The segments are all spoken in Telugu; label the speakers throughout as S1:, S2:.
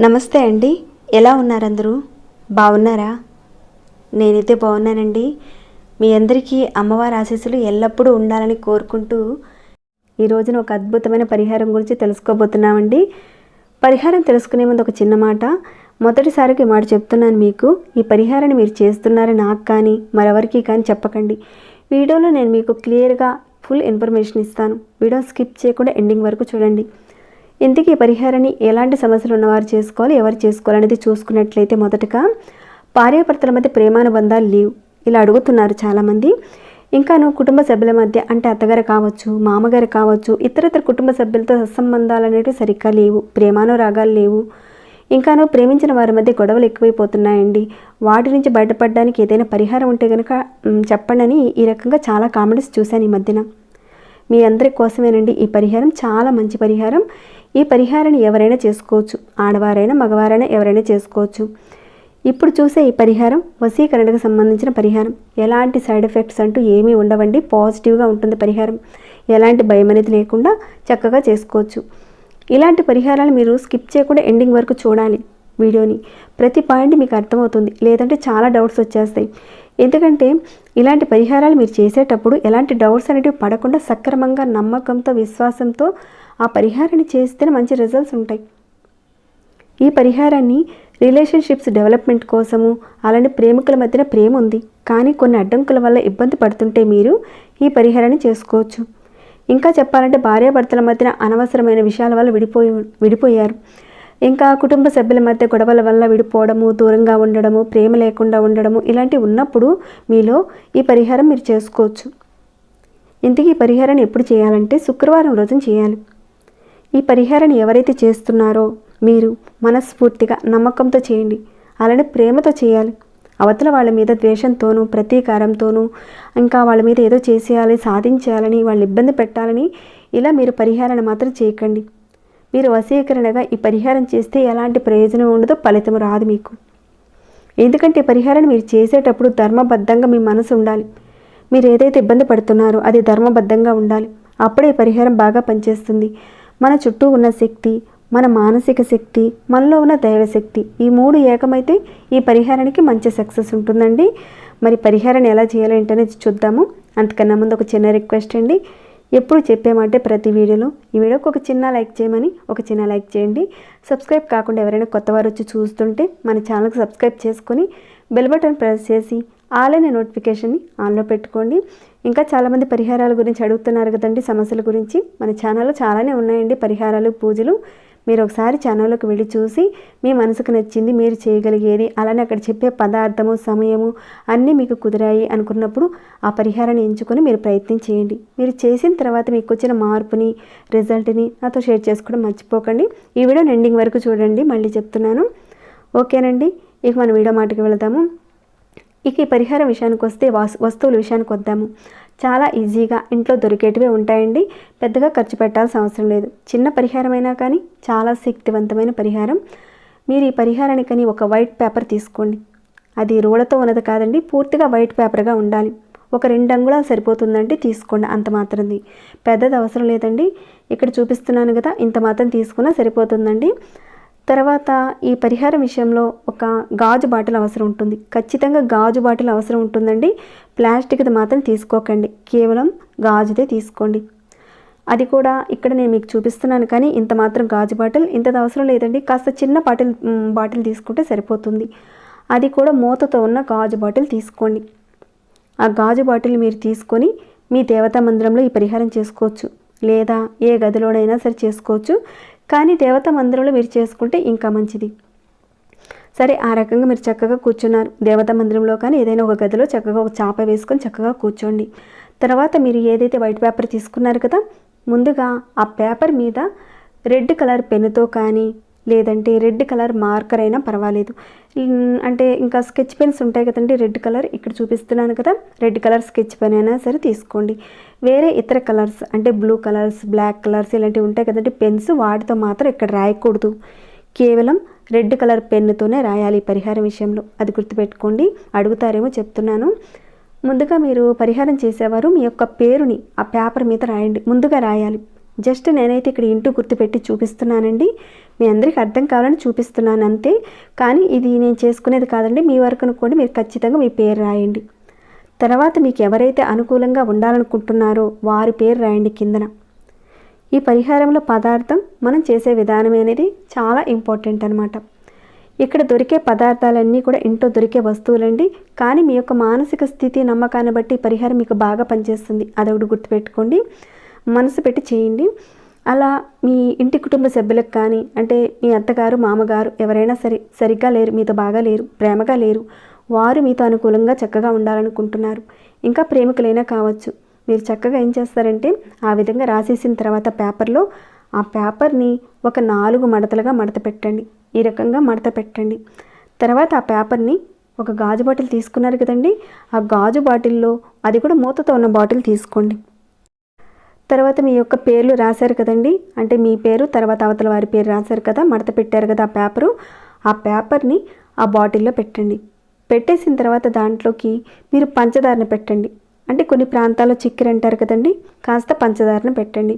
S1: నమస్తే అండి. ఎలా ఉన్నారందరూ? బాగున్నారా? నేనైతే బాగున్నానండి. మీ అందరికీ అమ్మవారి ఆశీస్సులు ఎల్లప్పుడూ ఉండాలని కోరుకుంటూ ఈ రోజున ఒక అద్భుతమైన పరిహారం గురించి తెలుసుకోబోతున్నామండి. పరిహారం తెలుసుకునే ముందు ఒక చిన్న మాట. మొదటిసారికి మాట చెప్తున్నాను మీకు. ఈ పరిహారాన్ని మీరు చేస్తున్నారని నాకు కానీ మరెవరికి కానీ చెప్పకండి. వీడియోలో నేను మీకు క్లియర్గా ఫుల్ ఇన్ఫర్మేషన్ ఇస్తాను. వీడియో స్కిప్ చేయకుండా ఎండింగ్ వరకు చూడండి. ఇంతకీ ఈ పరిహారాన్ని ఎలాంటి సమస్యలు ఉన్నవారు చేసుకోవాలి ఎవరు చేసుకోవాలనేది చూసుకున్నట్లయితే మొదటగా భార్యాభర్తల మధ్య ప్రేమానుబంధాలు లేవు. ఇలా అడుగుతున్నారు చాలామంది. ఇంకాను కుటుంబ సభ్యుల మధ్య అంటే అత్తగారు కావచ్చు మామగారు కావచ్చు ఇతరితర కుటుంబ సభ్యులతో సత్సంబంధాలు అనేవి సరిగ్గా లేవు. ప్రేమానురాగాలు లేవు. ఇంకాను ప్రేమించిన వారి మధ్య గొడవలు ఎక్కువైపోతున్నాయండి. వాటి నుంచి బయటపడడానికి ఏదైనా పరిహారం ఉంటే కనుక చెప్పండి అని ఈ రకంగా చాలా కామెంట్స్ చూశాను ఈ మధ్యన. మీ అందరి కోసమేనండి ఈ పరిహారం. చాలా మంచి పరిహారం. ఈ పరిహారాన్ని ఎవరైనా చేసుకోవచ్చు. ఆడవారైనా మగవారైనా ఎవరైనా చేసుకోవచ్చు. ఇప్పుడు చూసే ఈ పరిహారం వశీకరణకు సంబంధించిన పరిహారం. ఎలాంటి సైడ్ ఎఫెక్ట్స్ అంటూ ఏమీ ఉండవండి. పాజిటివ్గా ఉంటుంది పరిహారం. ఎలాంటి భయం అనేది లేకుండా చక్కగా చేసుకోవచ్చు. ఇలాంటి పరిహారాలు మీరు స్కిప్ చేయకుండా ఎండింగ్ వరకు చూడాలి వీడియోని. ప్రతి పాయింట్ మీకు అర్థమవుతుంది. లేదంటే చాలా డౌట్స్ వచ్చేస్తాయి. ఎందుకంటే ఇలాంటి పరిహారాలు మీరు చేసేటప్పుడు ఎలాంటి డౌట్స్ అనేటివి పడకుండా సక్రమంగా నమ్మకంతో విశ్వాసంతో ఆ పరిహారాన్ని చేస్తేనే మంచి రిజల్ట్స్ ఉంటాయి. ఈ పరిహారాన్ని రిలేషన్షిప్స్ డెవలప్మెంట్ కోసము అలానే ప్రేమికుల మధ్యన ప్రేమ ఉంది. కానీ కొన్ని అడ్డంకుల వల్ల ఇబ్బంది పడుతుంటే మీరు ఈ పరిహారాన్ని చేసుకోవచ్చు. ఇంకా చెప్పాలంటే భార్యాభర్తల మధ్యన అనవసరమైన విషయాల వల్ల విడిపోయి విడిపోయారు. ఇంకా కుటుంబ సభ్యుల మధ్య గొడవల వల్ల విడిపోవడము దూరంగా ఉండడము ప్రేమ లేకుండా ఉండడము ఇలాంటివి ఉన్నప్పుడు మీలో ఈ పరిహారం మీరు చేసుకోవచ్చు. ఇంతకీ ఈ పరిహారాన్ని ఎప్పుడు చేయాలంటే శుక్రవారం రోజున చేయాలి. ఈ పరిహారాన్ని ఎవరైతే చేస్తున్నారో మీరు మనస్ఫూర్తిగా నమ్మకంతో చేయండి. అలానే ప్రేమతో చేయాలి. అవతల వాళ్ళ మీద ద్వేషంతోనూ ప్రతీకారంతోనూ ఇంకా వాళ్ళ మీద ఏదో చేసేయాలి సాధించాలని వాళ్ళు ఇబ్బంది పెట్టాలని ఇలా మీరు పరిహారాన్ని మాత్రం చేయకండి. మీరు వశీకరణగా ఈ పరిహారం చేస్తే ఎలాంటి ప్రయోజనం ఉండదో ఫలితం రాదు మీకు. ఎందుకంటే ఈ మీరు చేసేటప్పుడు ధర్మబద్ధంగా మీ మనసు ఉండాలి. మీరు ఏదైతే ఇబ్బంది పడుతున్నారో అది ధర్మబద్ధంగా ఉండాలి. అప్పుడే పరిహారం బాగా పనిచేస్తుంది. మన చుట్టూ ఉన్న శక్తి మన మానసిక శక్తి మనలో ఉన్న దైవశక్తి ఈ మూడు ఏకమైతే ఈ పరిహారానికి మంచి సక్సెస్ ఉంటుందండి. మరి పరిహారాన్ని ఎలా చేయాలంటే చూద్దాము. అంతకన్నా ముందు ఒక చిన్న రిక్వెస్ట్ అండి. ఎప్పుడు చెప్పామంటే ప్రతి వీడియోలో ఈ వీడియోకి ఒక చిన్న లైక్ చేయమని ఒక చిన్న లైక్ చేయండి. సబ్స్క్రైబ్ కాకుండా ఎవరైనా కొత్త వారు వచ్చి చూస్తుంటే మన ఛానల్కి సబ్స్క్రైబ్ చేసుకొని బెల్ బటన్ ప్రెస్ చేసి ఆల్ అనే నోటిఫికేషన్ని ఆన్లో పెట్టుకోండి. ఇంకా చాలామంది పరిహారాల గురించి అడుగుతున్నారు కదండి సమస్యల గురించి. మన ఛానల్లో చాలానే ఉన్నాయండి పరిహారాలు పూజలు. మీరు ఒకసారి ఛానల్లోకి వెళ్ళి చూసి మీ మనసుకు నచ్చింది మీరు చేయగలిగేది అలానే అక్కడ చెప్పే పదార్థము సమయము అన్నీ మీకు కుదిరాయి అనుకున్నప్పుడు ఆ పరిహారాన్ని ఎంచుకొని మీరు ప్రయత్నం చేయండి. మీరు చేసిన తర్వాత మీకు వచ్చిన మార్పుని రిజల్ట్ని నాతో షేర్ చేసుకోవడం మర్చిపోకండి. ఈ వీడియో ఎండింగ్ వరకు చూడండి. మళ్ళీ చెప్తున్నాను. ఓకేనండి. ఇక మన వీడియో మాటకి వెళదాము. ఇక ఈ పరిహారం విషయానికి వస్తే వాస్ వస్తువుల విషయానికి వద్దాము. చాలా ఈజీగా ఇంట్లో దొరికేటివే ఉంటాయండి. పెద్దగా ఖర్చు పెట్టాల్సిన అవసరం లేదు. చిన్న పరిహారమైనా కానీ చాలా శక్తివంతమైన పరిహారం. మీరు ఈ పరిహారానికని ఒక వైట్ పేపర్ తీసుకోండి. అది రోడతో ఉన్నది కాదండి పూర్తిగా వైట్ పేపర్గా ఉండాలి. ఒక రెండు అంగుళాలు సరిపోతుందండి తీసుకోండి అంత మాత్రంది పెద్దది అవసరం లేదండి. ఇక్కడ చూపిస్తున్నాను కదా ఇంత మాత్రం తీసుకున్నా సరిపోతుందండి. తర్వాత ఈ పరిహారం విషయంలో ఒక గాజు బాటిల్ అవసరం ఉంటుంది. ఖచ్చితంగా గాజు బాటిల్ అవసరం ఉంటుందండి. ప్లాస్టిక్ది మాత్రం తీసుకోకండి. కేవలం గాజుదే తీసుకోండి. అది కూడా ఇక్కడ నేను మీకు చూపిస్తున్నాను కానీ ఇంత మాత్రం గాజు బాటిల్ ఇంతది అవసరం లేదండి. కాస్త చిన్న బాటిల్ బాటిల్ తీసుకుంటే సరిపోతుంది. అది కూడా మూతతో ఉన్న గాజు బాటిల్ తీసుకోండి. ఆ గాజు బాటిల్ మీరు తీసుకొని మీ దేవతా మందిరంలో ఈ పరిహారం చేసుకోవచ్చు. లేదా ఏ గదిలోనైనా సరే చేసుకోవచ్చు. కానీ దేవత మందిరంలో మీరు చేసుకుంటే ఇంకా మంచిది. సరే ఆ రకంగా మీరు చక్కగా కూర్చున్నారు. దేవత మందిరంలో కానీ ఏదైనా ఒక గదిలో చక్కగా ఒక చాప వేసుకొని చక్కగా కూర్చోండి. తర్వాత మీరు ఏదైతే వైట్ పేపర్ తీసుకున్నారు కదా ముందుగా ఆ పేపర్ మీద రెడ్ కలర్ పెన్నుతో కానీ లేదంటే రెడ్ కలర్ మార్కర్ అయినా పర్వాలేదు. అంటే ఇంకా స్కెచ్ పెన్స్ ఉంటాయి కదండి రెడ్ కలర్ ఇక్కడ చూపిస్తున్నాను కదా. రెడ్ కలర్ స్కెచ్ పెన్ అయినా సరే తీసుకోండి. వేరే ఇతర కలర్స్ అంటే బ్లూ కలర్స్ బ్లాక్ కలర్స్ ఇలాంటివి ఉంటాయి కదండి పెన్స్ వాటితో మాత్రం ఇక్కడ రాయకూడదు. కేవలం రెడ్ కలర్ పెన్నుతోనే రాయాలి పరిహారం విషయంలో. అది గుర్తుపెట్టుకోండి. అడుగుతారేమో చెప్తున్నాను. ముందుగా మీరు పరిహారం చేసేవారు మీ యొక్క పేరుని ఆ పేపర్ మీద రాయండి. ముందుగా రాయాలి. జస్ట్ నేనైతే ఇక్కడ ఇంటూ గుర్తుపెట్టి చూపిస్తున్నానండి. మీ అందరికీ అర్థం కావాలని చూపిస్తున్నాను అంతే. కానీ ఇది నేను చేసుకునేది కాదండి. మీ వరకు అనుకోండి మీరు ఖచ్చితంగా మీ పేరు రాయండి. తర్వాత మీకు ఎవరైతే అనుకూలంగా ఉండాలనుకుంటున్నారో వారి పేరు రాయండి కిందన. ఈ పరిహారంలో పదార్థం మనం చేసే విధానం అనేది చాలా ఇంపార్టెంట్ అనమాట ఇక్కడ దొరికే పదార్థాలన్నీ కూడా ఇంట్లో దొరికే వస్తువులండి. కానీ మీ యొక్క మానసిక స్థితి నమ్మకాన్ని బట్టి ఈ పరిహారం మీకు బాగా పనిచేస్తుంది. అదొకటి గుర్తుపెట్టుకోండి. మనసు పెట్టి చేయండి. అలా మీ ఇంటి కుటుంబ సభ్యులకు కానీ అంటే మీ అత్తగారు మామగారు ఎవరైనా సరే సరిగ్గా లేరు మీతో బాగా లేరు ప్రేమగా లేరు వారు మీతో అనుకూలంగా చక్కగా ఉండాలనుకుంటున్నారు. ఇంకా ప్రేమికులైనా కావచ్చు. మీరు చక్కగా ఏం చేస్తారంటే ఆ విధంగా రాసేసిన తర్వాత పేపర్లో ఆ పేపర్ని ఒక నాలుగు మడతలుగా మడత పెట్టండి. ఈ రకంగా మడత పెట్టండి. తర్వాత ఆ పేపర్ని ఒక గాజు బాటిల్ తీసుకున్నారు కదండి. ఆ గాజు బాటిల్లో అది కూడా మూతతో ఉన్న బాటిల్ తీసుకోండి. తర్వాత మీ యొక్క పేర్లు రాశారు కదండి. అంటే మీ పేరు తర్వాత అవతల వారి పేరు రాశారు కదా మడత పెట్టారు కదా ఆ పేపరు. ఆ పేపర్ని ఆ బాటిల్లో పెట్టండి. పెట్టేసిన తర్వాత దాంట్లోకి మీరు పంచదారని పెట్టండి. అంటే కొన్ని ప్రాంతాల్లో చక్కెర అంటారు కదండి కాస్త పంచదారని పెట్టండి.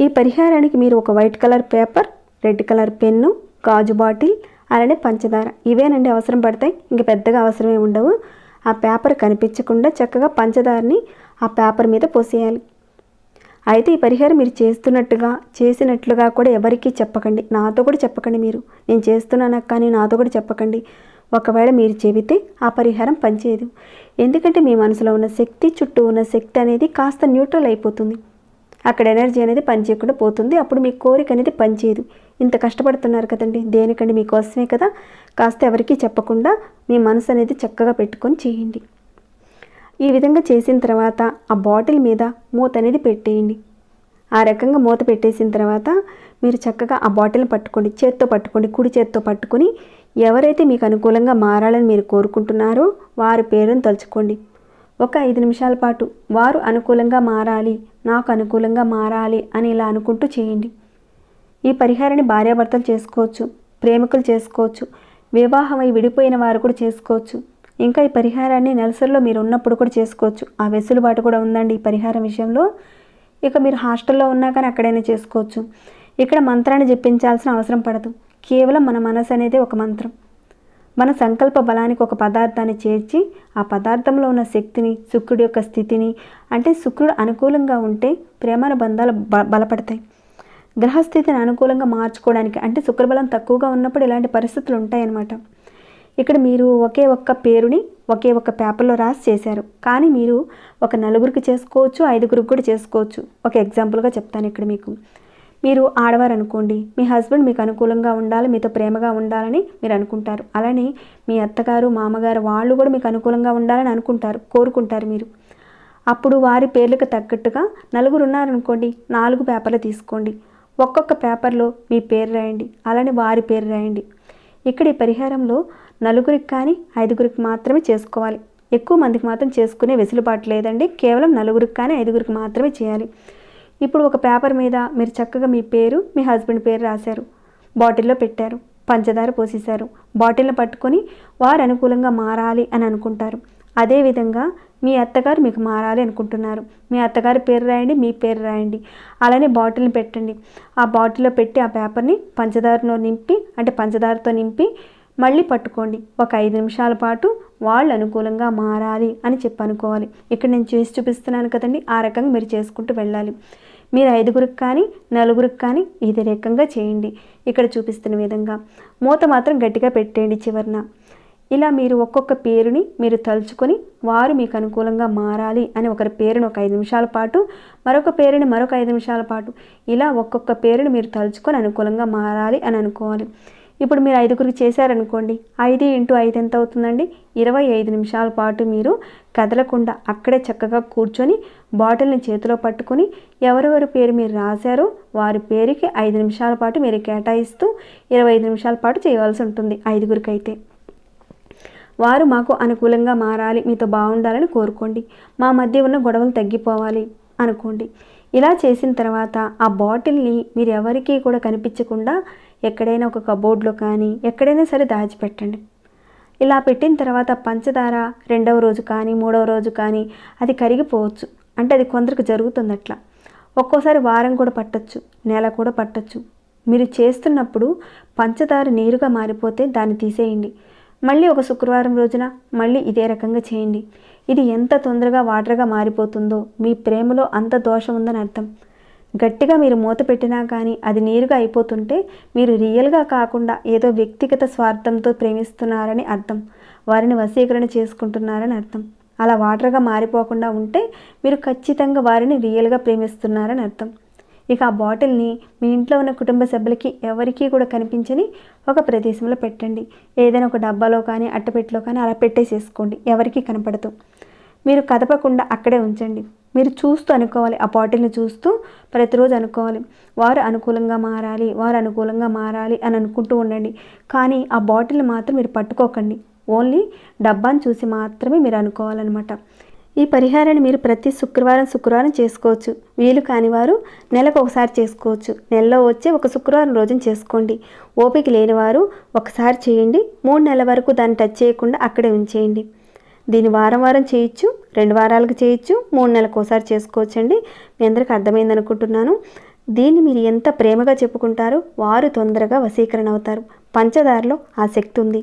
S1: ఈ పరిహారానికి మీరు ఒక white colour paper red colour pen గాజు బాటిల్ అలానే పంచదార. ఇవేనండి అవసరం పడతాయి ఇంక పెద్దగా అవసరమే ఉండవు. ఆ పేపర్ కనిపించకుండా చక్కగా పంచదారని ఆ పేపర్ మీద పోసేయాలి. అయితే ఈ పరిహారం మీరు చేస్తున్నట్టుగా చేసినట్లుగా కూడా ఎవరికీ చెప్పకండి. నాతో కూడా చెప్పకండి మీరు. నేను చేస్తున్నాను కానీ నాతో కూడా చెప్పకండి. ఒకవేళ మీరు చెబితే ఆ పరిహారం పనిచేయదు. ఎందుకంటే మీ మనసులో ఉన్న శక్తి చుట్టూ ఉన్న శక్తి అనేది కాస్త న్యూట్రల్ అయిపోతుంది. అక్కడ ఎనర్జీ అనేది పనిచేయకుండా పోతుంది. అప్పుడు మీ కోరిక అనేది పనిచేయదు ఇంత కష్టపడుతున్నారు కదండి. దేనికండి మీకోసమే కదా. కాస్త ఎవరికీ చెప్పకుండా మీ మనసు అనేది చక్కగా పెట్టుకొని చేయండి. ఈ విధంగా చేసిన తర్వాత ఆ బాటిల్ మీద మూత అనేది పెట్టేయండి. ఆ రకంగా మూత పెట్టేసిన తర్వాత మీరు చక్కగా ఆ బాటిల్ని పట్టుకోండి చేత్తో పట్టుకోండి కుడి చేత్తో పట్టుకొని ఎవరైతే మీకు అనుకూలంగా మారాలని మీరు కోరుకుంటున్నారో వారి పేరును తలుచుకోండి. ఒక ఐదు నిమిషాల పాటు వారు అనుకూలంగా మారాలి నాకు అనుకూలంగా మారాలి అని ఇలా అనుకుంటూ చేయండి. ఈ పరిహారాన్ని భార్యాభర్తలు చేసుకోవచ్చు ప్రేమికులు చేసుకోవచ్చు వివాహమై విడిపోయిన వారు కూడా చేసుకోవచ్చు. ఇంకా ఈ పరిహారాన్ని నెలసరిలో మీరు ఉన్నప్పుడు కూడా చేసుకోవచ్చు. ఆ వెసులుబాటు కూడా ఉందండి ఈ పరిహారం విషయంలో. ఇక మీరు హాస్టల్లో ఉన్నా కానీ అక్కడైనా చేసుకోవచ్చు. ఇక్కడ మంత్రాన్ని జపించాల్సిన అవసరం పడదు. కేవలం మన మనసు అనేది ఒక మంత్రం. మన సంకల్ప బలానికి ఒక పదార్థాన్ని చేర్చి ఆ పదార్థంలో ఉన్న శక్తిని శుక్రుడి యొక్క స్థితిని అంటే శుక్రుడు అనుకూలంగా ఉంటే ప్రేమానుబంధాలు బ బలపడతాయి. గ్రహస్థితిని అనుకూలంగా మార్చుకోవడానికి అంటే శుక్రబలం తక్కువగా ఉన్నప్పుడు ఇలాంటి పరిస్థితులు ఉంటాయన్నమాట. ఇక్కడ మీరు ఒకే ఒక్క పేరుని ఒకే ఒక్క పేపర్లో రాసి చేశారు. కానీ మీరు ఒక నలుగురికి చేసుకోవచ్చు ఐదుగురికి కూడా చేసుకోవచ్చు. ఒక ఎగ్జాంపుల్గా చెప్తాను ఇక్కడ మీకు. మీరు ఆడవారు అనుకోండి మీ హస్బెండ్ మీకు అనుకూలంగా ఉండాలి మీతో ప్రేమగా ఉండాలని మీరు అనుకుంటారు. అలానే మీ అత్తగారు మామగారు వాళ్ళు కూడా మీకు అనుకూలంగా ఉండాలని అనుకుంటారు కోరుకుంటారు మీరు. అప్పుడు వారి పేర్లకు తగ్గట్టుగా నలుగురు ఉన్నారనుకోండి నాలుగు పేపర్లు తీసుకోండి. ఒక్కొక్క పేపర్లో మీ పేరు రాయండి అలానే వారి పేరు రాయండి. ఇక్కడ ఈ పరిహారంలో నలుగురికి కానీ ఐదుగురికి మాత్రమే చేసుకోవాలి. ఎక్కువ మందికి మాత్రం చేసుకునే వెసులుబాటు లేదండి. కేవలం నలుగురికి కానీ ఐదుగురికి మాత్రమే చేయాలి. ఇప్పుడు ఒక పేపర్ మీద మీరు చక్కగా మీ పేరు మీ హస్బెండ్ పేరు రాశారు. బాటిల్లో పెట్టారు. పంచదార పోసేశారు. బాటిల్ని పట్టుకొని వారు అనుకూలంగా మారాలి అని అనుకుంటారు. అదేవిధంగా మీ అత్తగారు మీకు మారాలి అనుకుంటున్నారు. మీ అత్తగారి పేరు రాయండి మీ పేరు రాయండి. అలానే బాటిల్ని పెట్టండి. ఆ బాటిల్లో పెట్టి ఆ పేపర్ని పంచదారలో నింపి అంటే పంచదారతో నింపి మళ్ళీ పట్టుకోండి. ఒక ఐదు నిమిషాల పాటు వాళ్ళు అనుకూలంగా మారాలి అని చెప్పి అనుకోవాలి. ఇక్కడ నేను చేసి చూపిస్తున్నాను కదండి ఆ రకంగా మీరు చేసుకుంటూ వెళ్ళాలి. మీరు ఐదుగురికి కానీ నలుగురికి కానీ ఇదే రకంగా చేయండి. ఇక్కడ చూపిస్తున్న విధంగా. మూత మాత్రం గట్టిగా పెట్టేయండి చివరన. ఇలా మీరు ఒక్కొక్క పేరుని మీరు తలుచుకొని వారు మీకు అనుకూలంగా మారాలి అని ఒకరి పేరుని ఒక ఐదు నిమిషాల పాటు మరొక పేరుని మరొక ఐదు నిమిషాల పాటు ఇలా ఒక్కొక్క పేరుని మీరు తలుచుకొని అనుకూలంగా మారాలి అని అనుకోవాలి. ఇప్పుడు మీరు ఐదుగురికి చేశారనుకోండి. ఐదు ఇంటూ ఐదు ఎంత అవుతుందండి? ఇరవై ఐదు నిమిషాల పాటు మీరు కదలకుండా అక్కడే చక్కగా కూర్చొని బాటిల్ని చేతిలో పట్టుకొని ఎవరెవరి పేరు మీరు రాశారో వారి పేరుకి ఐదు నిమిషాల పాటు మీరు కేటాయిస్తూ ఇరవై ఐదు నిమిషాల పాటు చేయవలసి ఉంటుంది ఐదుగురికి అయితే వారు మాకు అనుకూలంగా మారాలి మీతో బాగుండాలని కోరుకోండి. మా మధ్య ఉన్న గొడవలు తగ్గిపోవాలి అనుకోండి. ఇలా చేసిన తర్వాత ఆ బాటిల్ని మీరు ఎవరికీ కూడా కనిపించకుండా ఎక్కడైనా ఒక కబోర్డ్లో కానీ ఎక్కడైనా సరే దాచిపెట్టండి. ఇలా పెట్టిన తర్వాత పంచదార రెండవ రోజు కానీ మూడవ రోజు కానీ అది కరిగిపోవచ్చు. అంటే అది కొందరికి జరుగుతుంది అట్లా ఒక్కోసారి వారం కూడా పట్టచ్చు నెల కూడా పట్టచ్చు. మీరు చేస్తున్నప్పుడు పంచదార నీరుగా మారిపోతే దాన్ని తీసేయండి. మళ్ళీ ఒక శుక్రవారం రోజున మళ్ళీ ఇదే రకంగా చేయండి. ఇది ఎంత తొందరగా వాటర్గా మారిపోతుందో మీ ప్రేమలో అంత దోషం ఉందని అర్థం. గట్టిగా మీరు మూత పెట్టినా కానీ అది నీరుగా అయిపోతుంటే మీరు రియల్గా కాకుండా ఏదో వ్యక్తిగత స్వార్థంతో ప్రేమిస్తున్నారని అర్థం. వారిని వశీకరణ చేసుకుంటున్నారని అర్థం. అలా వాటర్గా మారిపోకుండా ఉంటే మీరు ఖచ్చితంగా వారిని రియల్గా ప్రేమిస్తున్నారని అర్థం. ఇక ఆ బాటిల్ని మీ ఇంట్లో ఉన్న కుటుంబ సభ్యులకి ఎవరికీ కూడా కనిపించని ఒక ప్రదేశంలో పెట్టండి. ఏదైనా ఒక డబ్బాలో కానీ అట్టపెట్టిలో కానీ అలా పెట్టేసేసుకోండి. ఎవరికీ కనపడదు. మీరు కదపకుండా అక్కడే ఉంచండి. మీరు చూస్తూ అనుకోవాలి ఆ బాటిల్ని చూస్తూ ప్రతిరోజు అనుకోవాలి. వారు అనుకూలంగా మారాలి వారు అనుకూలంగా మారాలి అని అనుకుంటూ ఉండండి. కానీ ఆ బాటిల్ని మాత్రం మీరు పట్టుకోకండి. ఓన్లీ డబ్బాని చూసి మాత్రమే మీరు అనుకోవాలన్నమాట. ఈ పరిహారాన్ని మీరు ప్రతి శుక్రవారం శుక్రవారం చేసుకోవచ్చు. వీలు కాని వారు నెలకు ఒకసారి చేసుకోవచ్చు. నెలలో వచ్చే ఒక శుక్రవారం రోజున చేసుకోండి. ఓపిక లేని వారు ఒకసారి చేయండి. మూడు నెలల వరకు దాన్ని టచ్ చేయకుండా అక్కడే ఉంచేయండి. దీన్ని వారం వారం చేయొచ్చు రెండు వారాలకు చేయొచ్చు మూడు నెలలకు ఒకసారి చేసుకోవచ్చు అండి మీ అందరికీ అర్థమైంది అనుకుంటున్నాను. దీన్ని మీరు ఎంత ప్రేమగా చెప్పుకుంటారో వారు తొందరగా వశీకరణ అవుతారు. పంచదారలో ఆ శక్తి ఉంది.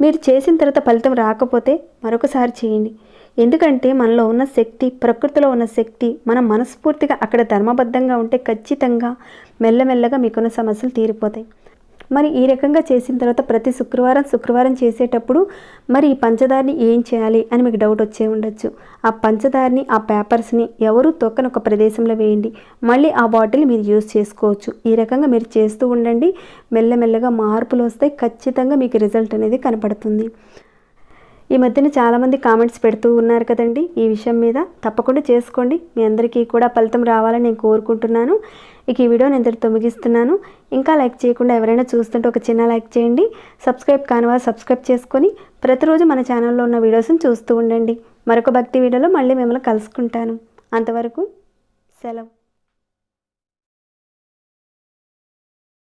S1: మీరు చేసిన తర్వాత ఫలితం రాకపోతే మరొకసారి చేయండి. ఎందుకంటే మనలో ఉన్న శక్తి ప్రకృతిలో ఉన్న శక్తి మనం మనస్ఫూర్తిగా అక్కడ ధర్మబద్ధంగా ఉంటే ఖచ్చితంగా మెల్లమెల్లగా మీకున్న సమస్యలు తీరిపోతాయి. మరి ఈ రకంగా చేసిన తర్వాత ప్రతి శుక్రవారం శుక్రవారం చేసేటప్పుడు మరి ఈ పంచదారని ఏం చేయాలి అని మీకు డౌట్ వచ్చే ఉండొచ్చు. ఆ పంచదారని ఆ పేపర్స్ని ఎవరు తొక్కని ఒక ప్రదేశంలో వేయండి. మళ్ళీ ఆ బాటిల్ మీరు యూజ్ చేసుకోవచ్చు. ఈ రకంగా మీరు చేస్తూ ఉండండి. మెల్లమెల్లగా మార్పులు వస్తాయి. ఖచ్చితంగా మీకు రిజల్ట్ అనేది కనపడుతుంది. ఈ మధ్యన చాలామంది కామెంట్స్ పెడుతూ ఉన్నారు కదండి. ఈ విషయం మీద తప్పకుండా చేసుకోండి. మీ అందరికీ కూడా ఫలితం రావాలని నేను కోరుకుంటున్నాను. ఇక ఈ వీడియోని ఇంతటితో ముగిస్తున్నాను. ఇంకా లైక్ చేయకుండా ఎవరైనా చూస్తుంటే ఒక చిన్న లైక్ చేయండి. సబ్స్క్రైబ్ కాని వారు సబ్స్క్రైబ్ చేసుకొని ప్రతిరోజు మన ఛానల్లో ఉన్న వీడియోస్ని చూస్తూ ఉండండి. మరొక భక్తి వీడియోలో మళ్ళీ మిమ్మల్ని కలుసుకుంటాను. అంతవరకు సెలవు.